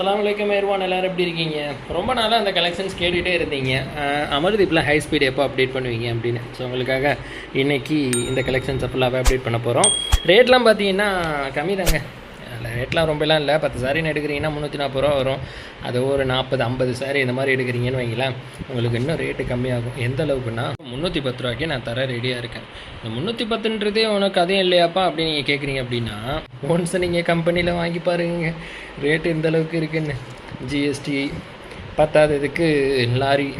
அஸ்ஸலாமு வலைக்கம் ஏர்வான் எல்லோரும் எப்படி இருக்கீங்க? ரொம்ப நாளாக அந்த கலெக்ஷன்ஸ் கேட்டுகிட்டே இருந்தீங்க. அஹ், ஹை ஸ்பீடு எப்போ அப்டேட் பண்ணுவீங்க அப்படின்னு. ஸோ உங்களுக்காக இன்றைக்கி இந்த கலெக்ஷன்ஸ் ஃபுல்லாகவே அப்டேட் பண்ண போகிறோம் ரேட்லாம் பார்த்தீங்கன்னா கம்மி தாங்க. ரேட்லாம் ரொம்பலாம் இல்லை. பத்து சாரின்னு எடுக்கிறீங்கன்னா முந்நூற்றி நாற்பது ரூபா வரும். அது ஒரு நாற்பது ஐம்பது சாரி இந்த மாதிரி எடுக்கிறீங்கன்னு வைங்களேன் உங்களுக்கு இன்னும் ரேட்டு கம்மியாகும். எந்த அளவுக்குன்னா முந்நூற்றி பத்து ரூபாய்க்கு நான் தர ரெடியாக இருக்கேன். இந்த முந்நூற்றி பத்துன்றதே உனக்கு அதையும் இல்லையாப்பா அப்படின்னு நீங்கள் கேட்குறீங்க அப்படின்னா ஒன்ஸ் நீங்கள் கம்பெனியில் வாங்கி பாருங்க. ரேட்டு இந்த அளவுக்கு இருக்குன்னு. ஜிஎஸ்டி பத்தாததுக்கு லாரி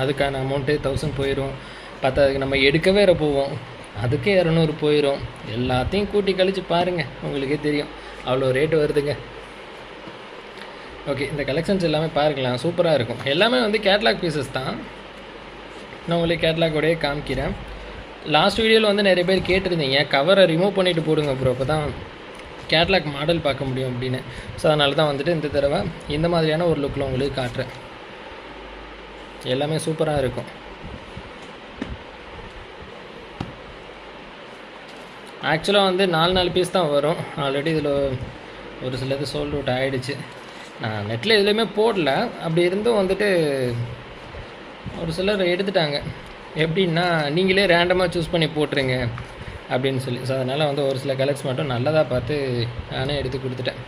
அதுக்கான அமௌண்ட்டு தௌசண்ட் போயிடும் பத்தாததுக்கு நம்ம எடுக்கவே போவோம். அதுக்கு இரநூறு போயிடும் எல்லாத்தையும் கூட்டி கழித்து பாருங்கள் உங்களுக்கே தெரியும். அவ்வளோ ரேட்டு வருதுங்க. ஓகே இந்த கலெக்ஷன்ஸ் எல்லாமே பாருக்கலாம். சூப்பராக இருக்கும். எல்லாமே வந்து கேட்லாக் பீசஸ் தான். நான் உங்களுக்கு கேட்லாகோடயே காமிக்கிறேன். லாஸ்ட் வீடியோவில் வந்து நிறைய பேர் கேட்டிருந்தீங்க. கவரை ரிமூவ் பண்ணிவிட்டு போடுங்க ப்ரோ அப்போ தான் கேட்லாக் மாடல் பார்க்க முடியும் அப்படின்னு. ஸோ அதனால தான் வந்துட்டு இந்த தடவை இந்த மாதிரியான ஒரு லுக்கில் உங்களுக்கு காட்டுறேன். எல்லாமே சூப்பராக இருக்கும். ஆக்சுவலாக வந்து நாலு நாலு பீஸ் தான் வரும். ஆல்ரெடி இதில் ஒரு சிலது சோல்ட் அவுட் ஆகிடுச்சு நான் நெட்டில் எதுலேயுமே போடல. அப்படி இருந்தும் வந்துட்டு ஒரு சிலர் எடுத்துட்டாங்க. எப்படின்னா நீங்களே ரேண்டமாக சூஸ் பண்ணி போட்டுருங்க அப்படின்னு சொல்லி. ஸோ அதனால் வந்து ஒரு சில கலர்ஸ் மட்டும் நல்லதாக பார்த்து நானே எடுத்து கொடுத்துட்டேன்.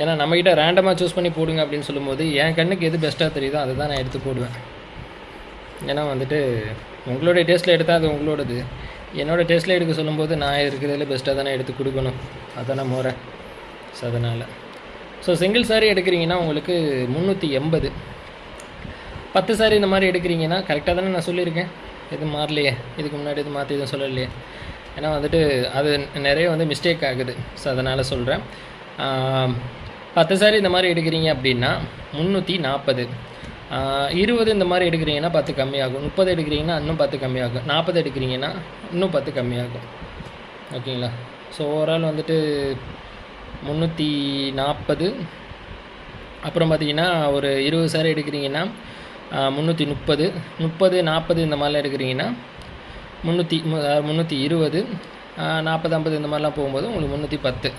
ஏன்னா நம்மக்கிட்ட ரேண்டமாக சூஸ் பண்ணி போடுங்க அப்படின்னு சொல்லும்போது என் கண்ணுக்கு எது பெஸ்ட்டாக தெரியுதோ அதை தான் நான் எடுத்து போடுவேன். ஏன்னா வந்துட்டு உங்களுடைய டேஸ்ட்டில் எடுத்தால் அது உங்களோடது. என்னோடய டேஸ்ட்டில் எடுக்க சொல்லும்போது நான் இருக்கிறதுல பெஸ்ட்டாக தானே எடுத்து கொடுக்கணும். அதானே முறை. ஸோ அதனால். ஸோ சிங்கிள் சாரி எடுக்கிறீங்கன்னா உங்களுக்கு முந்நூற்றி எண்பது. பத்து சாரி இந்த மாதிரி எடுக்கிறீங்கன்னா கரெக்டாக தானே நான் சொல்லியிருக்கேன். எதுவும் மாறலையே. இதுக்கு முன்னாடி எதுவும் மாற்றி எதுவும் சொல்லலையே. ஏன்னா வந்துட்டு அது நிறைய வந்து மிஸ்டேக் ஆகுது. ஸோ அதனால் சொல்கிறேன் பத்து சாரி இந்த மாதிரி எடுக்கிறீங்க அப்படின்னா முந்நூற்றி நாற்பது இருபது இந்த மாதிரி எடுக்கிறீங்கன்னா பத்து கம்மியாகும். முப்பது எடுக்கிறீங்கன்னா இன்னும் பத்து கம்மியாகும். நாற்பது எடுக்கிறீங்கன்னா இன்னும் பத்து கம்மியாகும். ஓகேங்களா? ஸோ ஓவரால் வந்துட்டு முந்நூற்றி நாற்பது. அப்புறம் பார்த்தீங்கன்னா ஒரு இருபது சாரி எடுக்கிறீங்கன்னா முந்நூற்றி முப்பது. முப்பது நாற்பது இந்த மாதிரிலாம் எடுக்கிறீங்கன்னா முந்நூற்றி முந்நூற்றி இருபது நாற்பது ஐம்பது இந்த மாதிரிலாம் போகும்போது உங்களுக்கு முந்நூற்றி பத்து.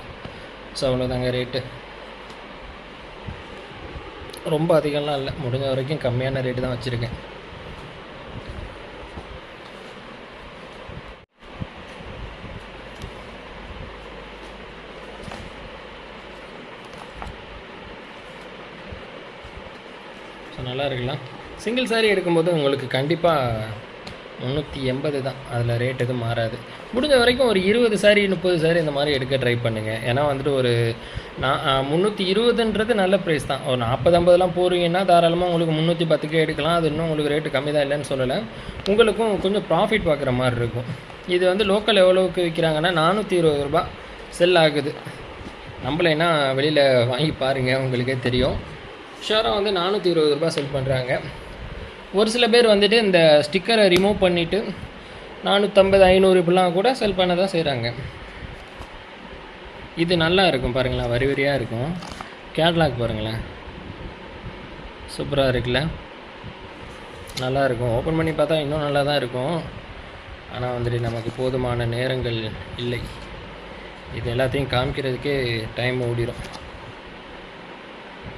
ஸோ அவ்வளோதாங்க ரேட்டு ரொம்ப அதிகம்லாம் இல்லை. முடிஞ்ச வரைக்கும் கம்மியான ரேட்டு தான் வச்சுருக்கேன். ஸோ நல்லா இருக்கலாம். சிங்கிள் சாரி எடுக்கும்போது உங்களுக்கு கண்டிப்பாக முந்நூற்றி எண்பது தான். அதில் ரேட் எதுவும் மாறாது. முடிஞ்ச வரைக்கும் ஒரு இருபது சாரி முப்பது சாரி இந்த மாதிரி எடுக்க ட்ரை பண்ணுங்கள் ஏன்னா வந்துட்டு ஒரு நான் முந்நூற்றி இருபதுன்றது நல்ல ப்ரைஸ் தான். ஒரு நாற்பது ஐம்பதுலாம் போகிறீங்கன்னா தாராளமாக உங்களுக்கு முந்நூற்றி பத்துக்கே எடுக்கலாம். அது இன்னும் உங்களுக்கு ரேட்டு கம்மி தான் இல்லைன்னு சொல்லலை. உங்களுக்கும் கொஞ்சம் ப்ராஃபிட் பார்க்குற மாதிரி இருக்கும். இது வந்து லோக்கல் எவ்வளோவுக்கு விற்கிறாங்கன்னா நானூற்றி இருபது ரூபா செல் ஆகுது. நம்மளேன்னா வெளியில் வாங்கி பாருங்கள் உங்களுக்கே தெரியும். ஷோராக வந்து நானூற்றி இருபது ரூபா செல் பண்ணுறாங்க ஒரு சில பேர் வந்துட்டு இந்த ஸ்டிக்கரை ரிமூவ் பண்ணிவிட்டு நானூற்றம்பது ஐநூறு இப்படிலாம் கூட செல் பண்ண தான் செய்கிறாங்க இது நல்லா இருக்கும் பாருங்களேன் வரி வரியாக இருக்கும். கேட்லாக் பாருங்களேன். சூப்பராக இருக்குல்ல? நல்லா இருக்கும். ஓப்பன் பண்ணி பார்த்தா இன்னும் நல்லா தான் இருக்கும். ஆனால் வந்துட்டு நமக்கு போதுமான நேரங்கள் இல்லை. இது எல்லாத்தையும் காமிக்கிறதுக்கே டைம் ஓடிடும்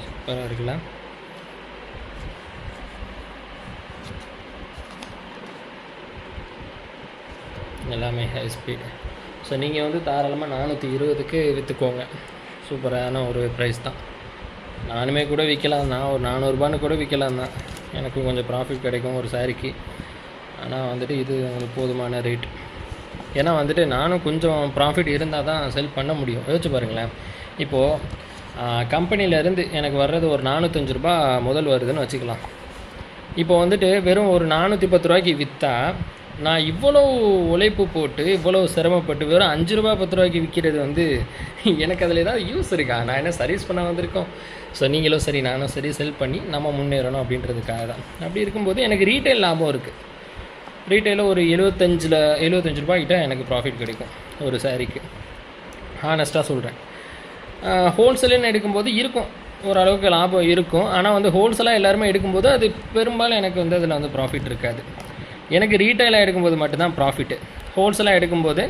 சூப்பராக இருக்குல்ல? எல்லாமே ஹை ஸ்பீட் ஸோ நீங்கள் வந்து தாராளமாக நானூற்றி இருபதுக்கு விற்றுக்கோங்க சூப்பரான ஒரு ப்ரைஸ் தான். நானுமே கூட விற்கலாம் தான். ஒரு நானூறுபான்னு கூட விற்கலாம் தான். எனக்கும் கொஞ்சம் ப்ராஃபிட் கிடைக்கும் ஒரு சாரிக்கு ஆனால் வந்துட்டு இது உங்களுக்கு போதுமான ரேட் ஏன்னா வந்துட்டு நானும் கொஞ்சம் ப்ராஃபிட் இருந்தால் தான் செல் பண்ண முடியும். யோசிச்சு பாருங்களேன். இப்போது கம்பெனியிலேருந்து எனக்கு வர்றது ஒரு நானூற்றஞ்சு ரூபா முதல் வருதுன்னு வச்சுக்கலாம். இப்போ வந்துட்டு வெறும் ஒரு நானூற்றி பத்து ரூபாய்க்கு விற்றா நான் இவ்வளோ உழைப்பு போட்டு இவ்வளோ சிரமப்பட்டு வெறும் அஞ்சு ரூபா பத்து ரூபாய்க்கு விற்கிறது வந்து எனக்கு அதில் ஏதாவது யூஸ் இருக்கா? நான் என்ன சர்வீஸ் பண்ண வந்திருக்கோம்? ஸோ நீங்களும் சரி நானும் சரி செல் பண்ணி நம்ம முன்னேறணும் அப்படின்றதுக்காக தான். அப்படி இருக்கும்போது எனக்கு ரீட்டைல் லாபம் இருக்குது ரீட்டைலில் ஒரு எழுபத்தஞ்சில் எழுபத்தஞ்சு ரூபாய்க்கிட்ட எனக்கு ப்ராஃபிட் கிடைக்கும் ஒரு சாரீக்கு ஹானஸ்ட்டாக சொல்கிறேன் ஹோல்சேலுன்னு எடுக்கும்போது இருக்கும். ஓரளவுக்கு லாபம் இருக்கும். ஆனால் வந்து ஹோல்சேலாக எல்லாருமே எடுக்கும்போது அது பெரும்பாலும் எனக்கு வந்து அதில் வந்து ப்ராஃபிட் இருக்காது. எனக்கு ரீட்டைலாக எடுக்கும்போது மட்டும்தான் ப்ராஃபிட்டு ஹோல்சேலாக எடுக்கும்போது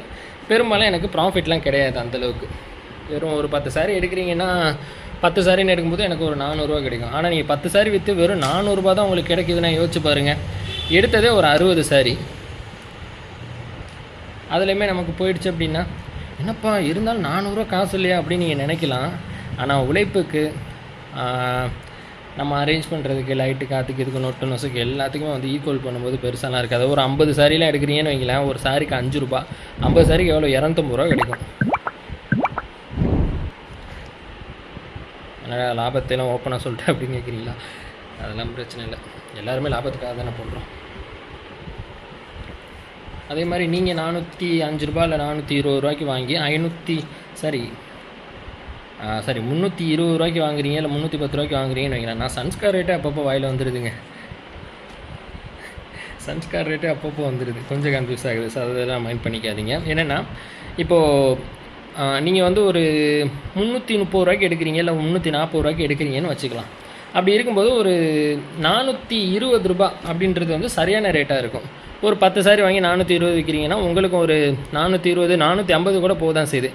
பெரும்பாலும் எனக்கு ப்ராஃபிட்லாம் கிடையாது அந்தளவுக்கு வெறும் ஒரு பத்து சாரி எடுக்கிறீங்கன்னா பத்து சாரின்னு எடுக்கும்போது எனக்கு ஒரு நானூறுரூவா கிடைக்கும். ஆனால் நீங்கள் பத்து சாரி விற்று வெறும் நானூறுரூபா தான் உங்களுக்கு கிடைக்குதுன்னா யோசிச்சு பாருங்கள் எடுத்ததே ஒரு அறுபது சாரி அதுலேயுமே நமக்கு போயிடுச்சு அப்படின்னா என்னப்பா இருந்தாலும் நானூறுரூவா காசு இல்லையா? அப்படின்னு நீங்கள் நினைக்கலாம். ஆனால் உழைப்புக்கு நம்ம அரேஞ்ச் பண்ணுறதுக்கு லைட்டு காற்றுக்கு இதுக்கு நொட்டு நொசுக்கு எல்லாத்துக்குமே வந்து ஈக்குவல் பண்ணும்போது பெருசாலாம் இருக்காது. ஒரு ஐம்பது சாரிலாம் எடுக்கிறீங்கன்னு வைங்களேன் ஒரு சாரிக்கு அஞ்சு ரூபா. ஐம்பது சாரிக்கு எவ்வளோ இரநூத்தம்பது ரூபா கிடைக்கும். அதனால் லாபத்தையெல்லாம் ஓப்பனாக சொல்லிட்டு அப்படின்னு கேட்குறீங்களா அதெல்லாம் பிரச்சனை இல்லை. எல்லாருமே லாபத்துக்காக தானே பண்ணுறோம் அதே மாதிரி நீங்கள் நானூற்றி அஞ்சு ரூபா இல்லை நானூற்றி இருபது ரூபாய்க்கு வாங்கி ஐநூற்றி சரி சரி முந்நூற்றி இருபது ரூபாய்க்கு வாங்குறீங்க இல்லை முந்நூற்றி பத்து ரூபாய்க்கு வாங்குறீங்கன்னு வைங்களேன். நான் சன்ஸ்கார் ரேட்டே அப்பப்போ வாயில் வந்துடுதுங்க சன்ஸ்கார் ரேட்டே அப்பப்போ வந்துடுது கொஞ்சம் கன்ஃபியூஸ் ஆகுது. ஸோ அதெல்லாம் மைண்ட் பண்ணிக்காதீங்க. என்னென்னா இப்போது நீங்கள் வந்து ஒரு முந்நூற்றி முப்பது ரூபாய்க்கு எடுக்கிறீங்க இல்லை முந்நூற்றி நாற்பது ரூபாய்க்கு எடுக்கிறீங்கன்னு வச்சுக்கலாம். அப்படி இருக்கும்போது ஒரு நானூற்றி இருபது ரூபாய் அப்படின்றது வந்து சரியான ரேட்டாக இருக்கும். ஒரு பத்து சாரி வாங்கி நானூற்றி இருபது விற்கிறீங்கன்னா உங்களுக்கு ஒரு நானூற்றி இருபது நானூற்றி ஐம்பது கூட போக தான் செய்யுது.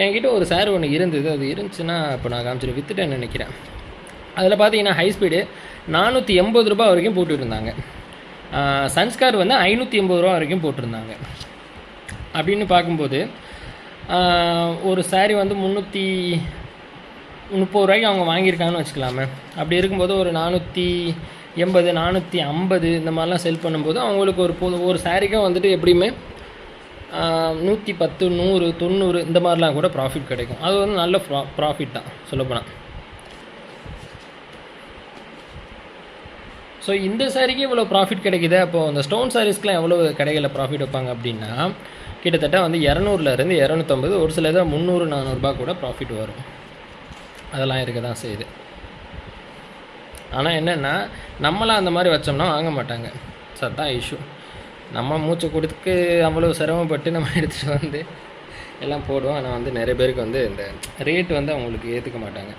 என்கிட்ட ஒரு சாரி ஒன்று இருந்தது. அது இருந்துச்சுன்னா இப்போ நான் காமிச்சிட்டு விற்றுட்டேன்னு நினைக்கிறேன். அதில் பார்த்தீங்கன்னா ஹை ஸ்பீடு நானூற்றி எண்பது ரூபாய் வரைக்கும் போட்டுருந்தாங்க. சன்ஸ்கார் வந்து ஐநூற்றி எண்பது ரூபா வரைக்கும் போட்டிருந்தாங்க. அப்படின்னு பார்க்கும்போது ஒரு saree வந்து முந்நூற்றி முப்பது ரூபாய்க்கு அவங்க வாங்கியிருக்காங்கன்னு வச்சுக்கலாமே. அப்படி இருக்கும்போது ஒரு நானூற்றி எண்பது நானூற்றி ஐம்பது இந்த மாதிரிலாம் செல் பண்ணும்போது அவங்களுக்கு ஒரு பொது ஒரு சாரீக்கும் வந்துட்டு எப்படியுமே நூற்றி பத்து நூறு தொண்ணூறு இந்த மாதிரிலாம் கூட ப்ராஃபிட் கிடைக்கும். அது வந்து நல்ல ப்ரா ப்ராஃபிட் தான் சொல்லப்போனால் ஸோ இந்த சாரிக்கு இவ்வளோ ப்ராஃபிட் கிடைக்குது. அப்போது அந்த ஸ்டோன் சாரீஸ்க்குலாம் எவ்வளோ கடைகளில் ப்ராஃபிட் வைப்பாங்க அப்படின்னா கிட்டத்தட்ட வந்து இரநூறுலேருந்து இரநூத்தம்பது ஒரு சில இதாக முந்நூறு நானூறுரூபா கூட ப்ராஃபிட் வரும். அதெல்லாம் இருக்க தான் செய்யுது. ஆனால் என்னென்னா நம்மளாம் அந்த மாதிரி வச்சோம்னா வாங்க மாட்டாங்க. ஸோ இஷ்யூ நம்ம மூச்சை கொடுத்து அவ்வளோ சிரமப்பட்டு நம்ம எடுத்துகிட்டு வந்து எல்லாம் போடுவோம். ஆனால் வந்து நிறைய பேருக்கு வந்து இந்த ரேட் வந்து அவங்களுக்கு ஏற்றுக்க மாட்டாங்க.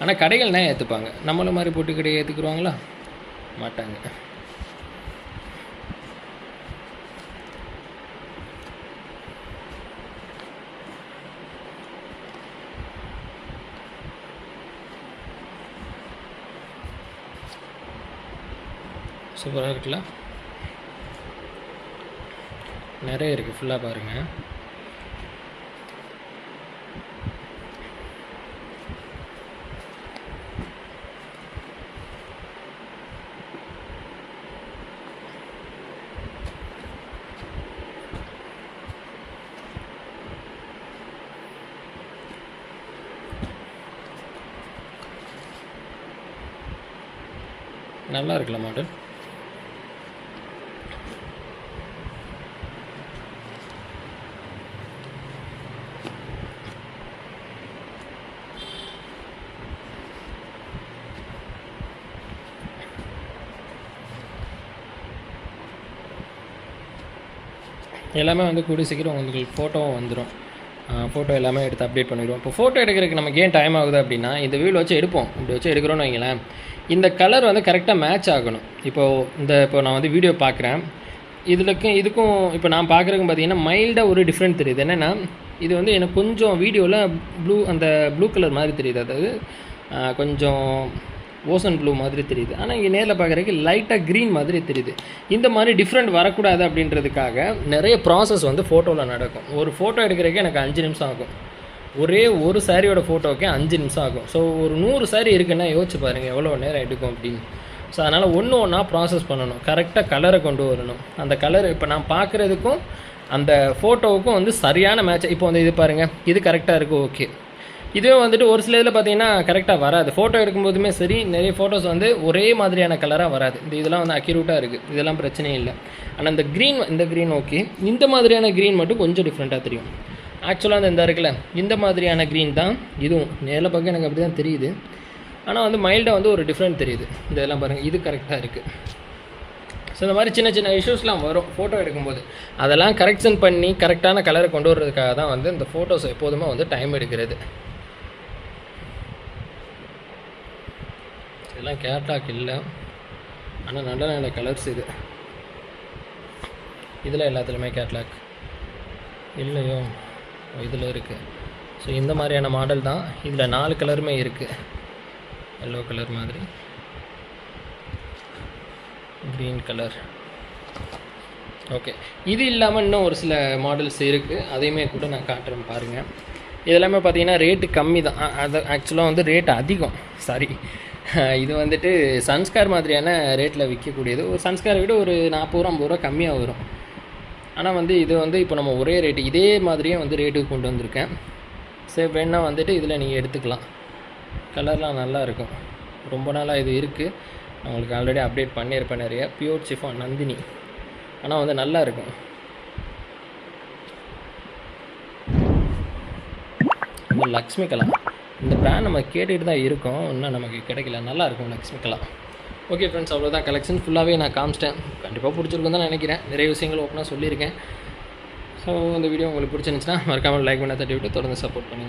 ஆனால் கடைகள்னால் ஏற்றுப்பாங்க நம்மள மாதிரி போட்டு கடையை ஏற்றுக்குருவாங்களா மாட்டாங்க. சூப்பராக இருக்குல்ல. நிறைய இருக்குது ஃபுல்லாக பாருங்கள் நல்லா இருக்குல்ல மாடல் எல்லாமே வந்து கூடிய சீக்கிரம் உங்களுக்கு ஃபோட்டோவும் வந்துடும் ஃபோட்டோ எல்லாமே எடுத்து அப்டேட் பண்ணிடுவோம். இப்போ ஃபோட்டோ எடுக்கிறதுக்கு நமக்கு ஏன் டைம் ஆகுது அப்படின்னா இந்த வீல் வச்சு எடுப்போம். இப்படி வச்சு எடுக்கிறோன்னு வைங்களேன். இந்த கலர் வந்து கரெக்டாக மேட்ச் ஆகணும். இப்போது இந்த இப்போ நான் வந்து வீடியோ பார்க்குறேன். இதுலக்கும் இதுக்கும் இப்போ நான் பார்க்குறதுக்கு பார்த்தீங்கன்னா மைல்டாக ஒரு டிஃப்ரெண்ட் தெரியுது. என்னென்னா இது வந்து எனக்கு கொஞ்சம் வீடியோவில் ப்ளூ அந்த ப்ளூ கலர் மாதிரி தெரியுது. அதாவது கொஞ்சம் ஓசன் ப்ளூ மாதிரி தெரியுது. ஆனால் இங்கே நேரில் பார்க்குறதுக்கு லைட்டாக க்ரீன் மாதிரி தெரியுது. இந்த மாதிரி டிஃப்ரெண்ட் வரக்கூடாது அப்படின்றதுக்காக நிறைய ப்ராசஸ் வந்து ஃபோட்டோவில் நடக்கும். ஒரு ஃபோட்டோ எடுக்கிறதுக்கு எனக்கு அஞ்சு நிமிஷம் ஆகும். ஒரே ஒரு சாரியோட ஃபோட்டோக்கே அஞ்சு நிமிஷம் ஆகும். ஸோ ஒரு நூறு சாரி இருக்குன்னா யோசிச்சு பாருங்கள் எவ்வளோ நேரம் எடுக்கும் அப்படின்னு. ஸோ அதனால் ஒன்று ஒன்றா ப்ராசஸ் பண்ணணும். கரெக்டாக கலரை கொண்டு வரணும். அந்த கலர் இப்போ நான் பார்க்குறதுக்கும் அந்த ஃபோட்டோவுக்கும் வந்து சரியான மேட்ச் இப்போ வந்து இது பாருங்கள் இது கரெக்டாக இருக்குது ஓகே இதுவே வந்துட்டு ஒரு சில இதில் பார்த்தீங்கன்னா கரெக்டாக வராது. ஃபோட்டோ எடுக்கும்போதுமே சரி நிறைய ஃபோட்டோஸ் வந்து ஒரே மாதிரியான கலராக வராது. இந்த இதெல்லாம் வந்து அக்யூரேட்டாக இருக்குது இதெல்லாம் பிரச்சனையே இல்லை. ஆனால் இந்த க்ரீன் இந்த க்ரீன் ஓகே இந்த மாதிரியான க்ரீன் மட்டும் கொஞ்சம் டிஃப்ரெண்ட்டாக தெரியும். ஆக்சுவலாக அந்த இந்த இருக்குல்ல இந்த மாதிரியான க்ரீன் தான் இதுவும். நேரில் பார்க்க எனக்கு அப்படி தான் தெரியுது. ஆனால் வந்து மைல்டாக வந்து ஒரு டிஃப்ரெண்ட் தெரியுது. இதெல்லாம் பாருங்கள் இது கரெக்டாக இருக்குது ஸோ இந்த மாதிரி சின்ன சின்ன இஷ்யூஸ்லாம் வரும் ஃபோட்டோ எடுக்கும்போது. அதெல்லாம் கரெக்ஷன் பண்ணி கரெக்டான கலரை கொண்டு வர்றதுக்காக தான் வந்து இந்த ஃபோட்டோஸ் எப்போதுமே வந்து டைம் எடுக்கிறது. கேட்டாக் கேட்லாக் இல்லை. ஆனால் நல்ல நல்ல கலர்ஸ் இது. இதில் எல்லாத்துலேயுமே கேட்லாக் இல்லையோ? இதில் இருக்குது ஸோ இந்த மாதிரியான மாடல் தான். இதில் நாலு கலருமே இருக்குது எல்லோ கலர் மாதிரி. க்ரீன் கலர் ஓகே இது இல்லாமல் இன்னும் ஒரு சில மாடல்ஸ் இருக்குது அதையுமே கூட நான் காட்டுறேன் பாருங்கள் இதெல்லாமே பார்த்தீங்கன்னா ரேட்டு கம்மி தான். அது ஆக்சுவலாக வந்து ரேட் அதிகம். சாரி இது வந்துட்டு சன்ஸ்கார் மாதிரியான ரேட்டில் விற்கக்கூடியது ஒரு சன்ஸ்காரை விட ஒரு நாற்பது ரூபா ஐம்பது ரூபா கம்மியாக வரும். ஆனால் வந்து இது வந்து இப்போ நம்ம ஒரே ரேட்டு இதே மாதிரியே வந்து ரேட்டுக்கு கொண்டு வந்திருக்கேன். சரி வேணால் வந்துட்டு இதில் நீங்கள் எடுத்துக்கலாம். கலர்லாம் நல்லா இருக்கும். ரொம்ப நாளாக இது இருக்குது நான் உங்களுக்கு ஆல்ரெடி அப்டேட் பண்ணியிருப்பேன் நிறைய. Pure chiffon Nandini. ஆனால் வந்து நல்லா இருக்கும். லக்ஷ்மி கலா இந்த பிராண்ட் நம்ம கேட்டுகிட்டு தான் இருக்கோம். இன்னும் நமக்கு கிடைக்கல. நல்லா இருக்கும் லக்ஷ்மி ஓகே ஃப்ரெண்ட்ஸ் அவ்வளோதான் கலெக்ஷன் ஃபுல்லாகவே நான் காமிச்சிட்டேன். கண்டிப்பாக பிடிச்சிருக்கும் தான் நினைக்கிறேன். நிறைய விஷயங்கள் ஓப்பனாக சொல்லியிருக்கேன். ஸோ இந்த வீடியோ உங்களுக்கு பிடிச்சிருந்துச்சுன்னா மறக்காமல் லைக் பண்ண தட்டி விட்டு தொடர்ந்து சப்போர்ட் பண்ணுங்கள்